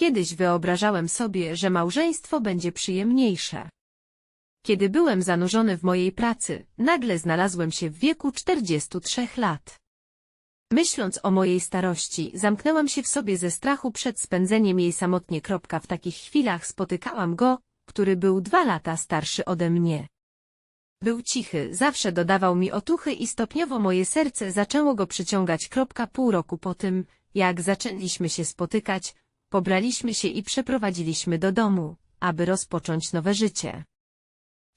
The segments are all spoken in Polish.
Kiedyś wyobrażałem sobie, że małżeństwo będzie przyjemniejsze. Kiedy byłem zanurzony w mojej pracy, nagle znalazłem się w wieku 43 lat. Myśląc o mojej starości, zamknęłam się w sobie ze strachu przed spędzeniem jej samotnie. W takich chwilach spotykałam go, który był dwa lata starszy ode mnie. Był cichy, zawsze dodawał mi otuchy i stopniowo moje serce zaczęło go przyciągać. Pół roku po tym, jak zaczęliśmy się spotykać, pobraliśmy się i przeprowadziliśmy do domu, aby rozpocząć nowe życie.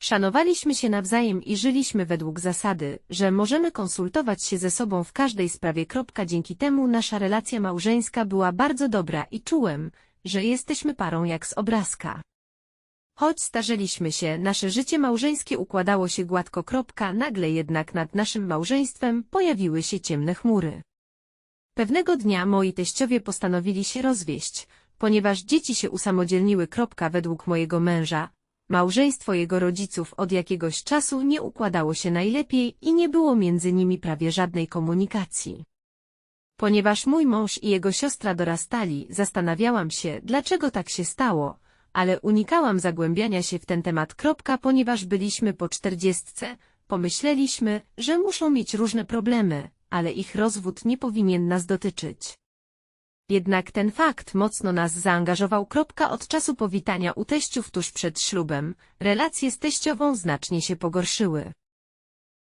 Szanowaliśmy się nawzajem i żyliśmy według zasady, że możemy konsultować się ze sobą w każdej sprawie. Dzięki temu nasza relacja małżeńska była bardzo dobra i czułem, że jesteśmy parą jak z obrazka. Choć starzyliśmy się, nasze życie małżeńskie układało się gładko. Nagle jednak nad naszym małżeństwem pojawiły się ciemne chmury. Pewnego dnia moi teściowie postanowili się rozwieść, ponieważ dzieci się usamodzielniły. Według mojego męża, Małżeństwo jego rodziców od jakiegoś czasu nie układało się najlepiej i nie było między nimi prawie żadnej komunikacji. Ponieważ mój mąż i jego siostra dorastali, zastanawiałam się, dlaczego tak się stało, ale unikałam zagłębiania się w ten temat. Ponieważ byliśmy po czterdziestce, pomyśleliśmy, że muszą mieć różne problemy, ale ich rozwód nie powinien nas dotyczyć. Jednak ten fakt mocno nas zaangażował. Od czasu powitania u teściów tuż przed ślubem, relacje z teściową znacznie się pogorszyły.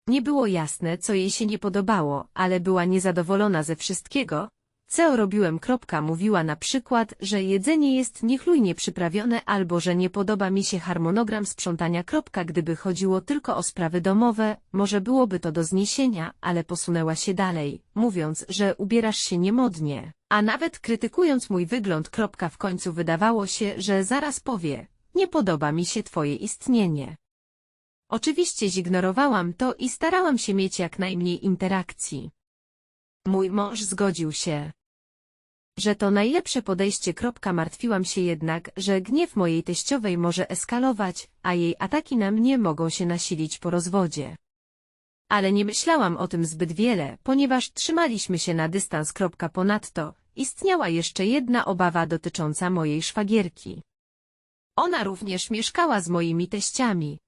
Nie było jasne, co jej się nie podobało, ale była niezadowolona ze wszystkiego, co robiłem. Mówiła na przykład, że jedzenie jest niechlujnie przyprawione albo że nie podoba mi się harmonogram sprzątania. Gdyby chodziło tylko o sprawy domowe, może byłoby to do zniesienia, ale posunęła się dalej, mówiąc, że ubierasz się niemodnie. A nawet krytykując mój wygląd. W końcu wydawało się, że zaraz powie, nie podoba mi się twoje istnienie. Oczywiście zignorowałam to i starałam się mieć jak najmniej interakcji. Mój mąż zgodził się że to najlepsze podejście. Martwiłam się jednak, że gniew mojej teściowej może eskalować, a jej ataki na mnie mogą się nasilić po rozwodzie. Ale nie myślałam o tym zbyt wiele, ponieważ trzymaliśmy się na dystans. Ponadto, istniała jeszcze jedna obawa dotycząca mojej szwagierki. Ona również mieszkała z moimi teściami.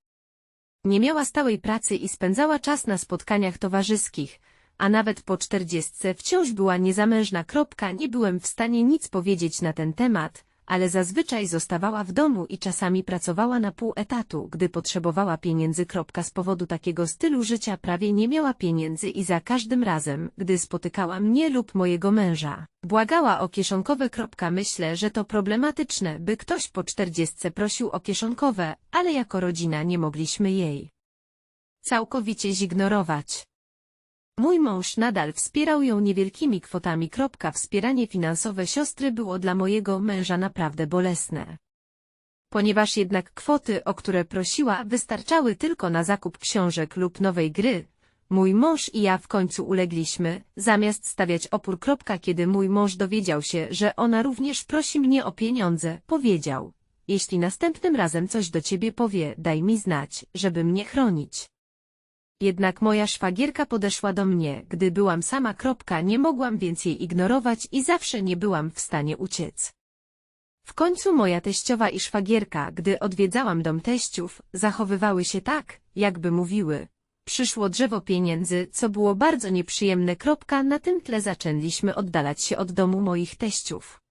Nie miała stałej pracy i spędzała czas na spotkaniach towarzyskich, a nawet po czterdziestce wciąż była niezamężna. Nie byłem w stanie nic powiedzieć na ten temat, ale zazwyczaj zostawała w domu i czasami pracowała na pół etatu, gdy potrzebowała pieniędzy. Z powodu takiego stylu życia prawie nie miała pieniędzy i za każdym razem, gdy spotykała mnie lub mojego męża, błagała o kieszonkowe. Myślę, że to problematyczne, by ktoś po czterdziestce prosił o kieszonkowe, ale jako rodzina nie mogliśmy jej całkowicie zignorować. Mój mąż nadal wspierał ją niewielkimi kwotami. Wspieranie finansowe siostry było dla mojego męża naprawdę bolesne. Ponieważ jednak kwoty, o które prosiła, wystarczały tylko na zakup książek lub nowej gry, mój mąż i ja w końcu ulegliśmy, zamiast stawiać opór. Kiedy mój mąż dowiedział się, że ona również prosi mnie o pieniądze, powiedział, jeśli następnym razem coś do ciebie powie, daj mi znać, żeby mnie chronić. Jednak moja szwagierka podeszła do mnie, gdy byłam sama. Kropka, nie mogłam więc jej ignorować i zawsze nie byłam w stanie uciec. W końcu moja teściowa i szwagierka, gdy odwiedzałam dom teściów, zachowywały się tak, jakby mówiły. Przyszło drzewo pieniędzy, co było bardzo nieprzyjemne. Kropka, na tym tle zaczęliśmy oddalać się od domu moich teściów.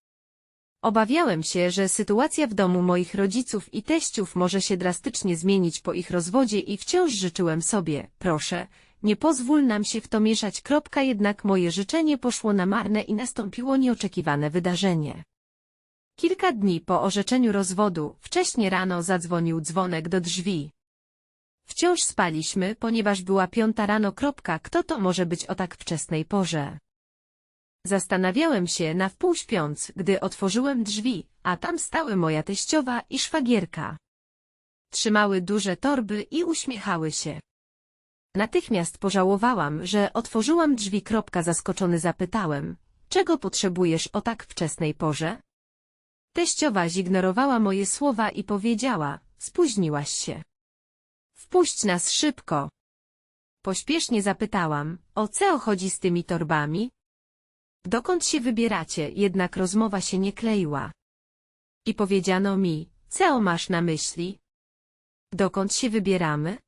Obawiałem się, że sytuacja w domu moich rodziców i teściów może się drastycznie zmienić po ich rozwodzie i wciąż życzyłem sobie, proszę, nie pozwól nam się w to mieszać. Kropka, jednak moje życzenie poszło na marne i nastąpiło nieoczekiwane wydarzenie. Kilka dni po orzeczeniu rozwodu, wcześnie rano zadzwonił dzwonek do drzwi. Wciąż spaliśmy, ponieważ była piąta rano. Kropka, kto to może być o tak wczesnej porze? Zastanawiałem się na wpół śpiąc, gdy otworzyłem drzwi, a tam stały moja teściowa i szwagierka. Trzymały duże torby i uśmiechały się. Natychmiast pożałowałam, że otworzyłam drzwi. Kropka zaskoczony zapytałem, czego potrzebujesz o tak wczesnej porze? Teściowa zignorowała moje słowa i powiedziała, spóźniłaś się. Wpuść nas szybko. Pośpiesznie zapytałam, o co chodzi z tymi torbami? Dokąd się wybieracie, jednak rozmowa się nie kleiła. I powiedziano mi, co masz na myśli? Dokąd się wybieramy?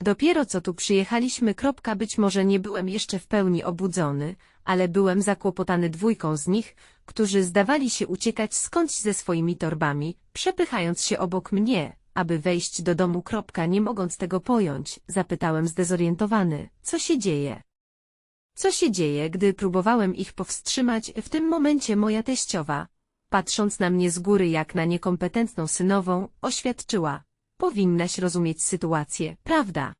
Dopiero co tu przyjechaliśmy. Kropka, być może nie byłem jeszcze w pełni obudzony, ale byłem zakłopotany dwójką z nich, którzy zdawali się uciekać skądś ze swoimi torbami, przepychając się obok mnie, aby wejść do domu. Kropka, nie mogąc tego pojąć, zapytałem zdezorientowany, co się dzieje. Co się dzieje, gdy próbowałem ich powstrzymać, w tym momencie moja teściowa, patrząc na mnie z góry jak na niekompetentną synową, oświadczyła. Powinnaś rozumieć sytuację, prawda?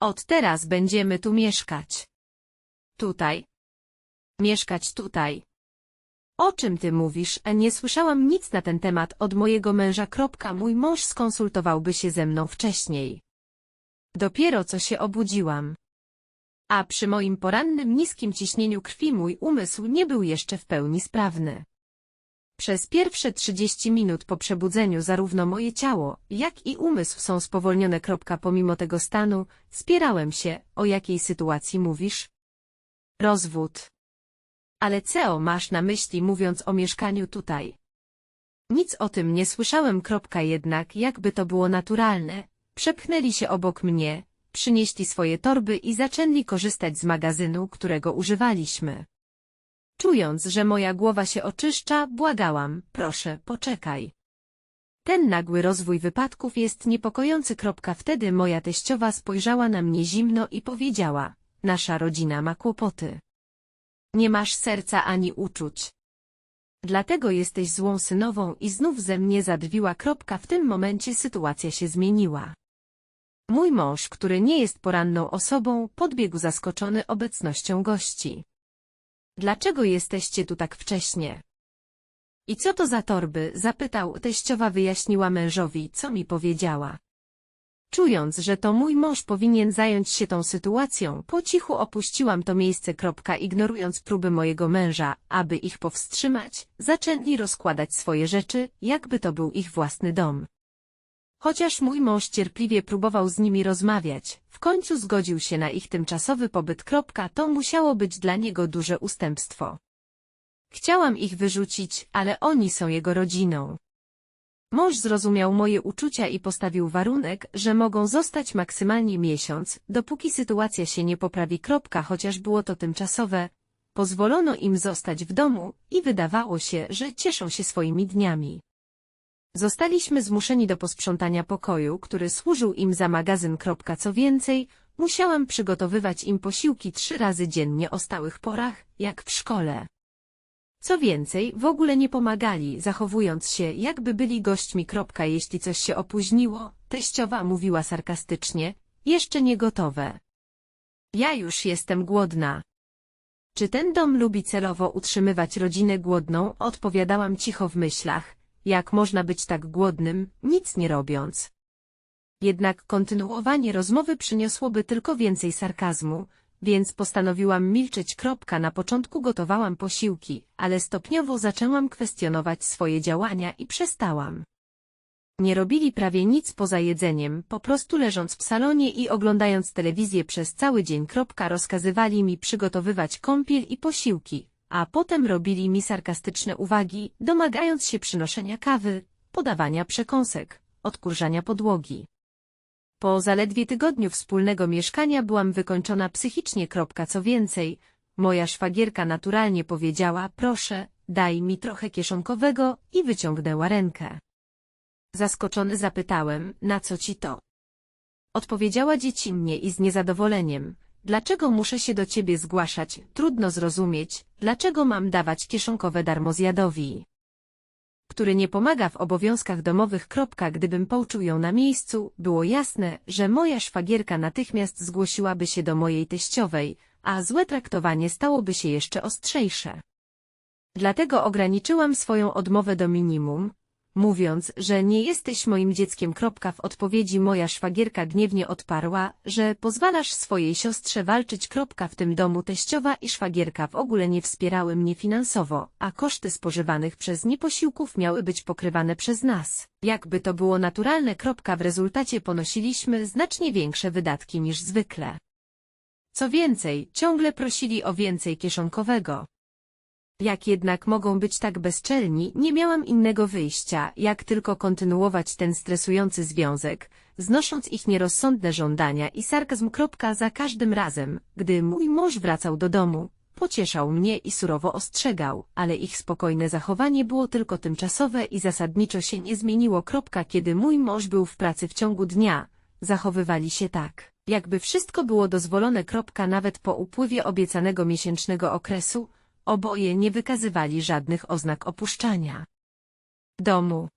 Od teraz będziemy tu mieszkać. Tutaj. Mieszkać tutaj. O czym ty mówisz? E, Nie słyszałam nic na ten temat od mojego męża. Mój mąż skonsultowałby się ze mną wcześniej. Dopiero co się obudziłam. A przy moim porannym niskim ciśnieniu krwi mój umysł nie był jeszcze w pełni sprawny. Przez pierwsze 30 minut po przebudzeniu zarówno moje ciało, jak i umysł są spowolnione. Pomimo tego stanu, spierałem się, o jakiej sytuacji mówisz? Rozwód. Ale co masz na myśli mówiąc o mieszkaniu tutaj? Nic o tym nie słyszałem. Jednak jakby to było naturalne, przepchnęli się obok mnie, przynieśli swoje torby i zaczęli korzystać z magazynu, którego używaliśmy. Czując, że moja głowa się oczyszcza, błagałam, proszę, poczekaj. Ten nagły rozwój wypadków jest niepokojący. Wtedy moja teściowa spojrzała na mnie zimno i powiedziała, nasza rodzina ma kłopoty. Nie masz serca ani uczuć. Dlatego jesteś złą synową i znów ze mnie zadrwiła. Kropka. W tym momencie sytuacja się zmieniła. Mój mąż, który nie jest poranną osobą, podbiegł zaskoczony obecnością gości. Dlaczego jesteście tu tak wcześnie? I co to za torby? zapytał, teściowa wyjaśniła mężowi, co mi powiedziała. Czując, że to mój mąż powinien zająć się tą sytuacją, po cichu opuściłam to miejsce. Ignorując próby mojego męża, aby ich powstrzymać, zaczęli rozkładać swoje rzeczy, jakby to był ich własny dom. Chociaż mój mąż cierpliwie próbował z nimi rozmawiać, w końcu zgodził się na ich tymczasowy pobyt. To musiało być dla niego duże ustępstwo. Chciałam ich wyrzucić, ale oni są jego rodziną. Mąż zrozumiał moje uczucia i postawił warunek, że mogą zostać maksymalnie miesiąc, dopóki sytuacja się nie poprawi. Chociaż było to tymczasowe, pozwolono im zostać w domu i wydawało się, że cieszą się swoimi dniami. Zostaliśmy zmuszeni do posprzątania pokoju, który służył im za magazyn. Co więcej, musiałam przygotowywać im posiłki trzy razy dziennie o stałych porach, jak w szkole. Co więcej, w ogóle nie pomagali, zachowując się, jakby byli gośćmi. Jeśli coś się opóźniło, teściowa mówiła sarkastycznie, jeszcze nie gotowe. Ja już jestem głodna. Czy ten dom lubi celowo utrzymywać rodzinę głodną? Odpowiadałam cicho w myślach. Jak można być tak głodnym, nic nie robiąc? Jednak kontynuowanie rozmowy przyniosłoby tylko więcej sarkazmu, więc postanowiłam milczeć. Na początku gotowałam posiłki, ale stopniowo zaczęłam kwestionować swoje działania i przestałam. Nie robili prawie nic poza jedzeniem, po prostu leżąc w salonie i oglądając telewizję przez cały dzień. Rozkazywali mi przygotowywać kąpiel i posiłki, a potem robili mi sarkastyczne uwagi, domagając się przynoszenia kawy, podawania przekąsek, odkurzania podłogi. Po zaledwie tygodniu wspólnego mieszkania byłam wykończona psychicznie. Kropka. Co więcej, moja szwagierka naturalnie powiedziała, proszę, daj mi trochę kieszonkowego i wyciągnęła rękę. Zaskoczony zapytałem, na co ci to? Odpowiedziała dziecinnie i z niezadowoleniem, Dlaczego muszę się do ciebie zgłaszać? Trudno zrozumieć, dlaczego mam dawać kieszonkowe darmozjadowi, który nie pomaga w obowiązkach domowych. Gdybym pouczył ją na miejscu, było jasne, że moja szwagierka natychmiast zgłosiłaby się do mojej teściowej, a złe traktowanie stałoby się jeszcze ostrzejsze. Dlatego ograniczyłam swoją odmowę do minimum, mówiąc, że nie jesteś moim dzieckiem. W odpowiedzi moja szwagierka gniewnie odparła, że pozwalasz swojej siostrze walczyć. W tym domu teściowa i szwagierka w ogóle nie wspierały mnie finansowo, a koszty spożywanych przez nie posiłków miały być pokrywane przez nas. Jakby to było naturalne. W rezultacie ponosiliśmy znacznie większe wydatki niż zwykle. Co więcej, ciągle prosili o więcej kieszonkowego. Jak jednak mogą być tak bezczelni, nie miałam innego wyjścia, jak tylko kontynuować ten stresujący związek, znosząc ich nierozsądne żądania i sarkazm. Za każdym razem, gdy mój mąż wracał do domu, pocieszał mnie i surowo ostrzegał, ale ich spokojne zachowanie było tylko tymczasowe i zasadniczo się nie zmieniło. Kiedy mój mąż był w pracy w ciągu dnia, zachowywali się tak, jakby wszystko było dozwolone. Nawet po upływie obiecanego miesięcznego okresu, Oboje nie wykazywali żadnych oznak opuszczania domu.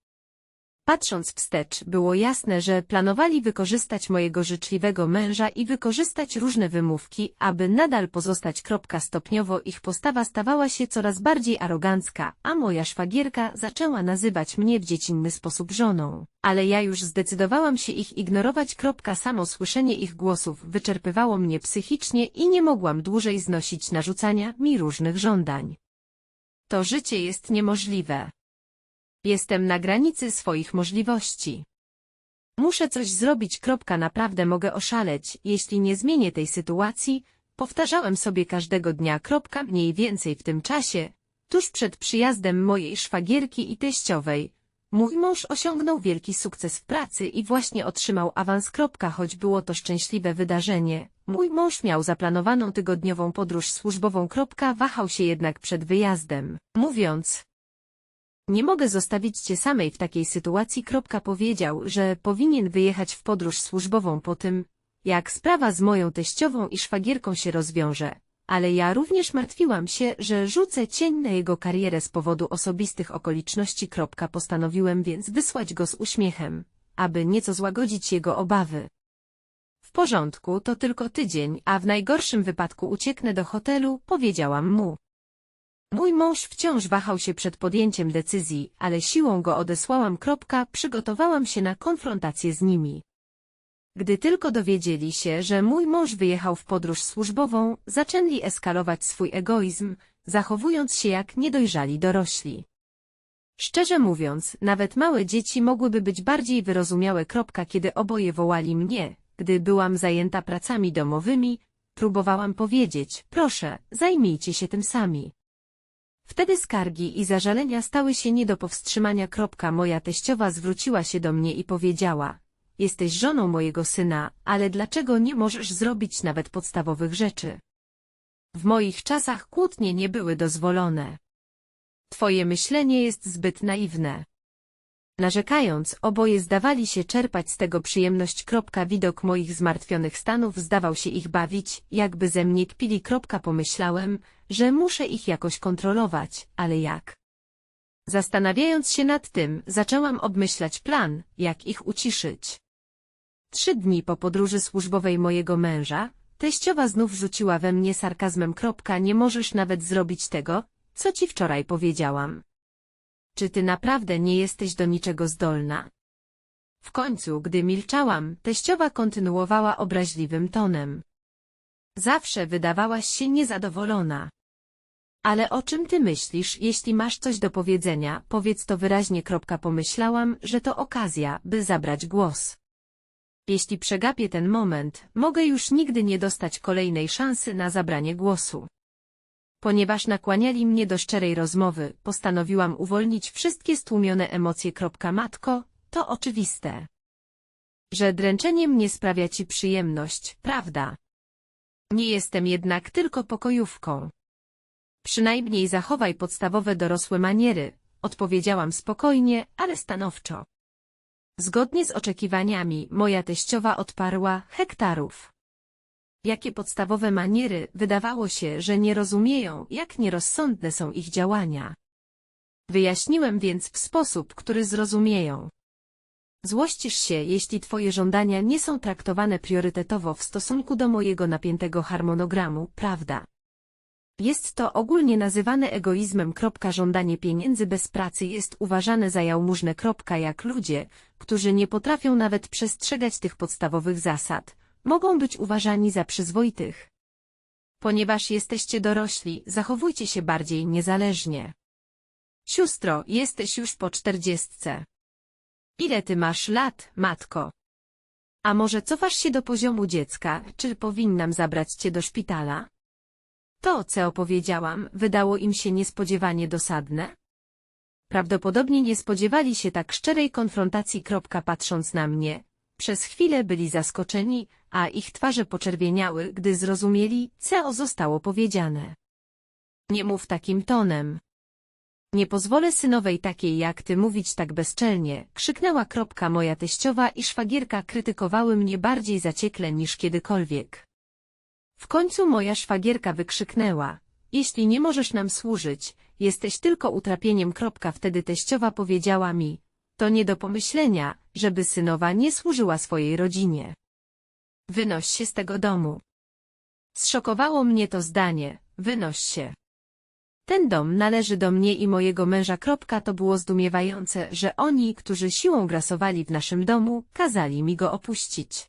Patrząc wstecz, było jasne, że planowali wykorzystać mojego życzliwego męża i wykorzystać różne wymówki, aby nadal pozostać. Kropka Stopniowo ich postawa stawała się coraz bardziej arogancka, a moja szwagierka zaczęła nazywać mnie w dziecinny sposób żoną. Ale ja już zdecydowałam się ich ignorować. Kropka Samo słyszenie ich głosów wyczerpywało mnie psychicznie i nie mogłam dłużej znosić narzucania mi różnych żądań. To życie jest niemożliwe. Jestem na granicy swoich możliwości. Muszę coś zrobić. Naprawdę mogę oszaleć, jeśli nie zmienię tej sytuacji. Powtarzałem sobie każdego dnia. Mniej więcej w tym czasie, tuż przed przyjazdem mojej szwagierki i teściowej. Mój mąż osiągnął wielki sukces w pracy i właśnie otrzymał awans. Choć było to szczęśliwe wydarzenie. Mój mąż miał zaplanowaną tygodniową podróż służbową. Wahał się jednak przed wyjazdem, mówiąc, nie mogę zostawić cię samej w takiej sytuacji. Kropka powiedział, że powinien wyjechać w podróż służbową po tym, jak sprawa z moją teściową i szwagierką się rozwiąże. Ale ja również martwiłam się, że rzucę cień na jego karierę z powodu osobistych okoliczności. Kropka postanowiłem więc wysłać go z uśmiechem, aby nieco złagodzić jego obawy. W porządku, to tylko tydzień, a w najgorszym wypadku ucieknę do hotelu, powiedziałam mu. Mój mąż wciąż wahał się przed podjęciem decyzji, ale siłą go odesłałam. Kropka, przygotowałam się na konfrontację z nimi. Gdy tylko dowiedzieli się, że mój mąż wyjechał w podróż służbową, zaczęli eskalować swój egoizm, zachowując się jak niedojrzali dorośli. Szczerze mówiąc, nawet małe dzieci mogłyby być bardziej wyrozumiałe. Kropka, kiedy oboje wołali mnie, gdy byłam zajęta pracami domowymi, próbowałam powiedzieć, proszę, zajmijcie się tym sami. Wtedy skargi i zażalenia stały się nie do powstrzymania. Moja teściowa zwróciła się do mnie i powiedziała, jesteś żoną mojego syna, ale dlaczego nie możesz zrobić nawet podstawowych rzeczy? W moich czasach kłótnie nie były dozwolone. Twoje myślenie jest zbyt naiwne. Narzekając, oboje zdawali się czerpać z tego przyjemność. Widok moich zmartwionych stanów zdawał się ich bawić, jakby ze mnie kpili. Pomyślałem, że muszę ich jakoś kontrolować, ale jak? Zastanawiając się nad tym, zaczęłam obmyślać plan, jak ich uciszyć. Trzy dni po podróży służbowej mojego męża, teściowa znów rzuciła we mnie sarkazmem. Nie możesz nawet zrobić tego, co ci wczoraj powiedziałam. Czy ty naprawdę nie jesteś do niczego zdolna? W końcu, gdy milczałam, teściowa kontynuowała obraźliwym tonem. Zawsze wydawałaś się niezadowolona. Ale o czym ty myślisz, jeśli masz coś do powiedzenia, powiedz to wyraźnie. Pomyślałam, że to okazja, by zabrać głos. Jeśli przegapię ten moment, mogę już nigdy nie dostać kolejnej szansy na zabranie głosu. Ponieważ nakłaniali mnie do szczerej rozmowy, postanowiłam uwolnić wszystkie stłumione emocje. Matko, to oczywiste. Że dręczenie mnie sprawia ci przyjemność, prawda? Nie jestem jednak tylko pokojówką. Przynajmniej zachowaj podstawowe dorosłe maniery, odpowiedziałam spokojnie, ale stanowczo. Zgodnie z oczekiwaniami, moja teściowa odparła hektarów. Jakie podstawowe maniery, wydawało się, że nie rozumieją, jak nierozsądne są ich działania. Wyjaśniłem więc w sposób, który zrozumieją. Złościsz się, jeśli twoje żądania nie są traktowane priorytetowo w stosunku do mojego napiętego harmonogramu, prawda? Jest to ogólnie nazywane egoizmem. Żądanie pieniędzy bez pracy jest uważane za jałmużnę. Jak ludzie, którzy nie potrafią nawet przestrzegać tych podstawowych zasad, mogą być uważani za przyzwoitych. Ponieważ jesteście dorośli, zachowujcie się bardziej niezależnie. Siostro, jesteś już po czterdziestce. Ile ty masz lat, matko? A może cofasz się do poziomu dziecka, czy powinnam zabrać cię do szpitala? To, co opowiedziałam, wydało im się niespodziewanie dosadne? Prawdopodobnie nie spodziewali się tak szczerej konfrontacji. Patrząc na mnie, przez chwilę byli zaskoczeni, a ich twarze poczerwieniały, gdy zrozumieli, co zostało powiedziane. Nie mów takim tonem. Nie pozwolę synowej takiej jak ty mówić tak bezczelnie, krzyknęła kropka moja teściowa i szwagierka krytykowały mnie bardziej zaciekle niż kiedykolwiek. W końcu moja szwagierka wykrzyknęła, jeśli nie możesz nam służyć, jesteś tylko utrapieniem. Kropka. Wtedy teściowa powiedziała mi, to nie do pomyślenia, żeby synowa nie służyła swojej rodzinie. Wynoś się z tego domu. Zszokowało mnie to zdanie, wynoś się. Ten dom należy do mnie i mojego męża. To było zdumiewające, że oni, którzy siłą grasowali w naszym domu, kazali mi go opuścić.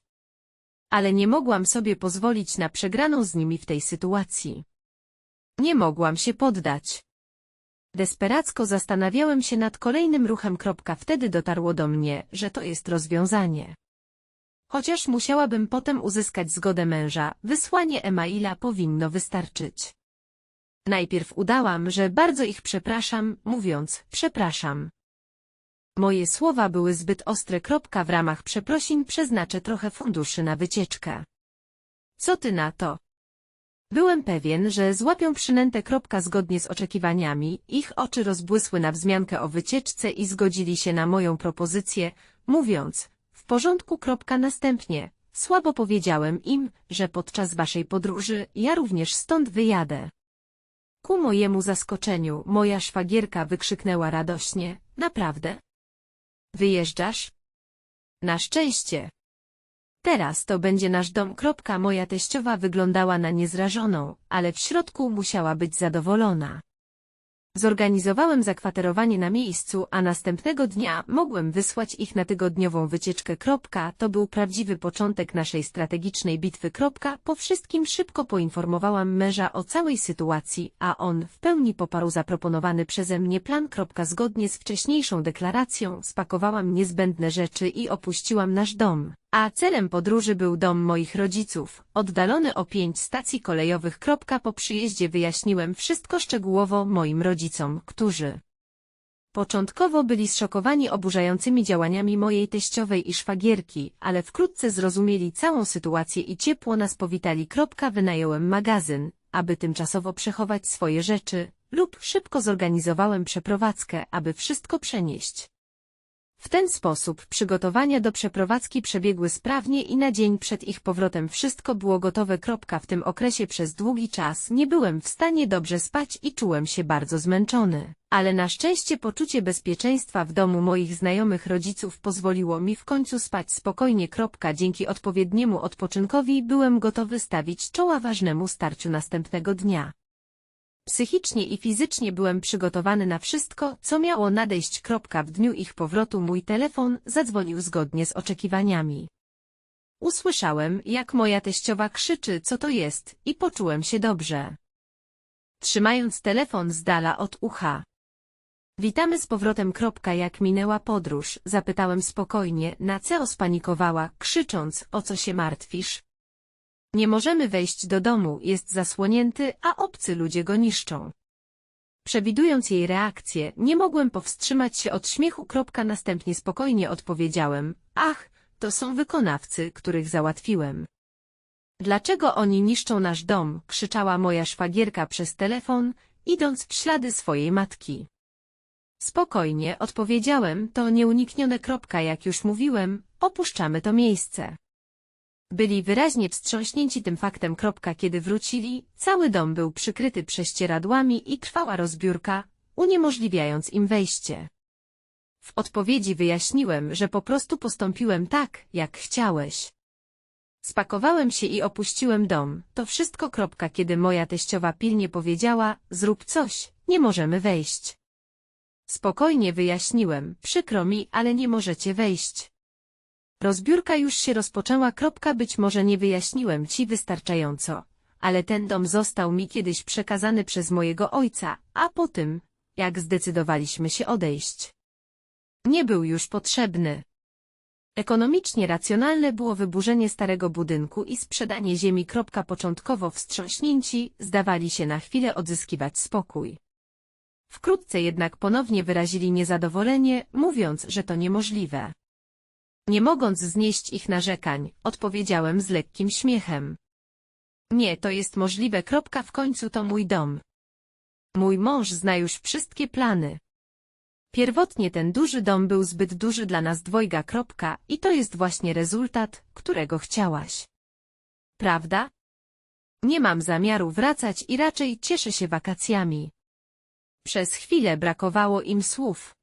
Ale nie mogłam sobie pozwolić na przegraną z nimi w tej sytuacji. Nie mogłam się poddać. Desperacko zastanawiałem się nad kolejnym ruchem. Wtedy dotarło do mnie, że to jest rozwiązanie. Chociaż musiałabym potem uzyskać zgodę męża, wysłanie e-maila powinno wystarczyć. Najpierw udałam, że bardzo ich przepraszam, mówiąc przepraszam. Moje słowa były zbyt ostre. W ramach przeprosin przeznaczę trochę funduszy na wycieczkę. Co ty na to? Byłem pewien, że złapią przynętę. Zgodnie z oczekiwaniami, ich oczy rozbłysły na wzmiankę o wycieczce i zgodzili się na moją propozycję, mówiąc, w porządku. Następnie, słabo powiedziałem im, że podczas waszej podróży ja również stąd wyjadę. Ku mojemu zaskoczeniu, moja szwagierka wykrzyknęła radośnie, naprawdę? Wyjeżdżasz? Na szczęście. Teraz to będzie nasz dom. Moja teściowa wyglądała na niezrażoną, ale w środku musiała być zadowolona. Zorganizowałem zakwaterowanie na miejscu, a następnego dnia mogłem wysłać ich na tygodniową wycieczkę. To był prawdziwy początek naszej strategicznej bitwy. Po wszystkim szybko poinformowałam męża o całej sytuacji, a on w pełni poparł zaproponowany przeze mnie plan. Zgodnie z wcześniejszą deklaracją spakowałam niezbędne rzeczy i opuściłam nasz dom. A celem podróży był dom moich rodziców, oddalony o pięć stacji kolejowych. Po przyjeździe wyjaśniłem wszystko szczegółowo moim rodzicom, którzy początkowo byli zszokowani oburzającymi działaniami mojej teściowej i szwagierki, ale wkrótce zrozumieli całą sytuację i ciepło nas powitali. Wynająłem magazyn, aby tymczasowo przechować swoje rzeczy, lub szybko zorganizowałem przeprowadzkę, aby wszystko przenieść. W ten sposób przygotowania do przeprowadzki przebiegły sprawnie i na dzień przed ich powrotem wszystko było gotowe. W tym okresie przez długi czas nie byłem w stanie dobrze spać i czułem się bardzo zmęczony. Ale na szczęście poczucie bezpieczeństwa w domu moich znajomych rodziców pozwoliło mi w końcu spać spokojnie. Dzięki odpowiedniemu odpoczynkowi byłem gotowy stawić czoła ważnemu starciu następnego dnia. Psychicznie i fizycznie byłem przygotowany na wszystko, co miało nadejść. W dniu ich powrotu mój telefon zadzwonił zgodnie z oczekiwaniami. Usłyszałem, jak moja teściowa krzyczy, co to jest, i poczułem się dobrze. Trzymając telefon z dala od ucha. Witamy z powrotem. Jak minęła podróż, zapytałem spokojnie, na co spanikowała, krzycząc, o co się martwisz. Nie możemy wejść do domu, jest zasłonięty, a obcy ludzie go niszczą. Przewidując jej reakcję, nie mogłem powstrzymać się od śmiechu. Następnie spokojnie odpowiedziałem, ach, to są wykonawcy, których załatwiłem. Dlaczego oni niszczą nasz dom? krzyczała moja szwagierka przez telefon, idąc w ślady swojej matki. Spokojnie, odpowiedziałem, to nieuniknione. Jak już mówiłem, opuszczamy to miejsce. Byli wyraźnie wstrząśnięci tym faktem. Kiedy wrócili, cały dom był przykryty prześcieradłami i trwała rozbiórka, uniemożliwiając im wejście. W odpowiedzi wyjaśniłem, że po prostu postąpiłem tak, jak chciałeś. Spakowałem się i opuściłem dom. To wszystko. Kiedy moja teściowa pilnie powiedziała, zrób coś, nie możemy wejść. Spokojnie wyjaśniłem, przykro mi, ale nie możecie wejść. Rozbiórka już się rozpoczęła. Być może nie wyjaśniłem ci wystarczająco, ale ten dom został mi kiedyś przekazany przez mojego ojca, a po tym, jak zdecydowaliśmy się odejść. Nie był już potrzebny. Ekonomicznie racjonalne było wyburzenie starego budynku i sprzedanie ziemi. Początkowo wstrząśnięci zdawali się na chwilę odzyskiwać spokój. Wkrótce jednak ponownie wyrazili niezadowolenie, mówiąc, że to niemożliwe. Nie mogąc znieść ich narzekań, odpowiedziałem z lekkim śmiechem. Nie, to jest możliwe. Kropka w końcu to mój dom. Mój mąż zna już wszystkie plany. Pierwotnie ten duży dom był zbyt duży dla nas dwojga. Kropka, I to jest właśnie rezultat, którego chciałaś. Prawda? Nie mam zamiaru wracać i raczej cieszę się wakacjami. Przez chwilę brakowało im słów.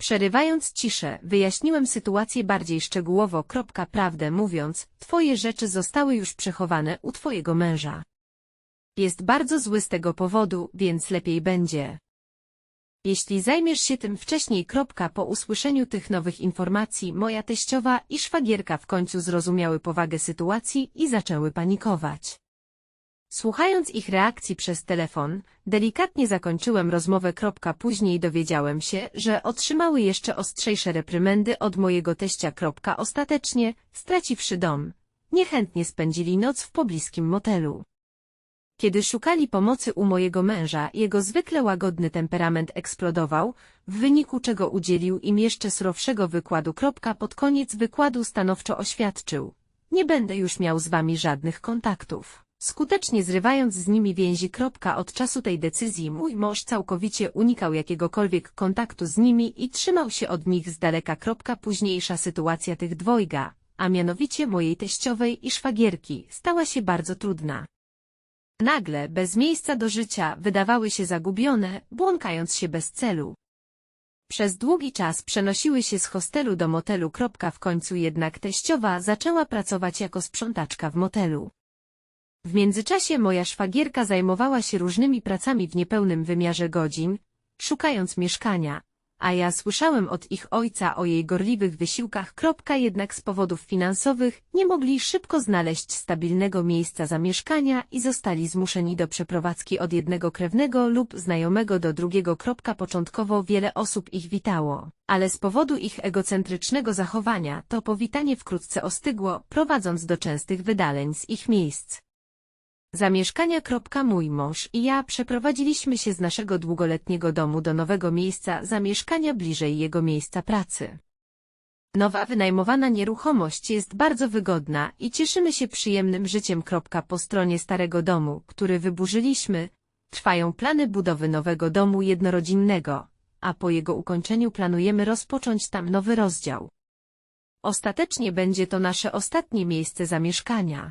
Przerywając ciszę, wyjaśniłem sytuację bardziej szczegółowo. Prawdę mówiąc, twoje rzeczy zostały już przechowane u twojego męża. Jest bardzo zły z tego powodu, więc lepiej będzie. Jeśli zajmiesz się tym wcześniej. Po usłyszeniu tych nowych informacji moja teściowa i szwagierka w końcu zrozumiały powagę sytuacji i zaczęły panikować. Słuchając ich reakcji przez telefon, delikatnie zakończyłem rozmowę. Później dowiedziałem się, że otrzymały jeszcze ostrzejsze reprymendy od mojego teścia. Ostatecznie, straciwszy dom, niechętnie spędzili noc w pobliskim motelu. Kiedy szukali pomocy u mojego męża, jego zwykle łagodny temperament eksplodował, w wyniku czego udzielił im jeszcze surowszego wykładu. Pod koniec wykładu stanowczo oświadczył. Nie będę już miał z wami żadnych kontaktów. Skutecznie zrywając z nimi więzi. Od czasu tej decyzji mój mąż całkowicie unikał jakiegokolwiek kontaktu z nimi i trzymał się od nich z daleka. Późniejsza sytuacja tych dwojga, a mianowicie mojej teściowej i szwagierki, stała się bardzo trudna. Nagle, bez miejsca do życia, wydawały się zagubione, błąkając się bez celu. Przez długi czas przenosiły się z hostelu do motelu. W końcu jednak teściowa zaczęła pracować jako sprzątaczka w motelu. W międzyczasie moja szwagierka zajmowała się różnymi pracami w niepełnym wymiarze godzin, szukając mieszkania, a ja słyszałem od ich ojca o jej gorliwych wysiłkach. Jednak z powodów finansowych nie mogli szybko znaleźć stabilnego miejsca zamieszkania i zostali zmuszeni do przeprowadzki od jednego krewnego lub znajomego do drugiego. Początkowo wiele osób ich witało, ale z powodu ich egocentrycznego zachowania to powitanie wkrótce ostygło, prowadząc do częstych wydaleń z ich miejsc. Zamieszkania. Mój mąż i ja przeprowadziliśmy się z naszego długoletniego domu do nowego miejsca zamieszkania bliżej jego miejsca pracy. Nowa wynajmowana nieruchomość jest bardzo wygodna i cieszymy się przyjemnym życiem. Po stronie starego domu, który wyburzyliśmy, trwają plany budowy nowego domu jednorodzinnego, a po jego ukończeniu planujemy rozpocząć tam nowy rozdział. Ostatecznie będzie to nasze ostatnie miejsce zamieszkania.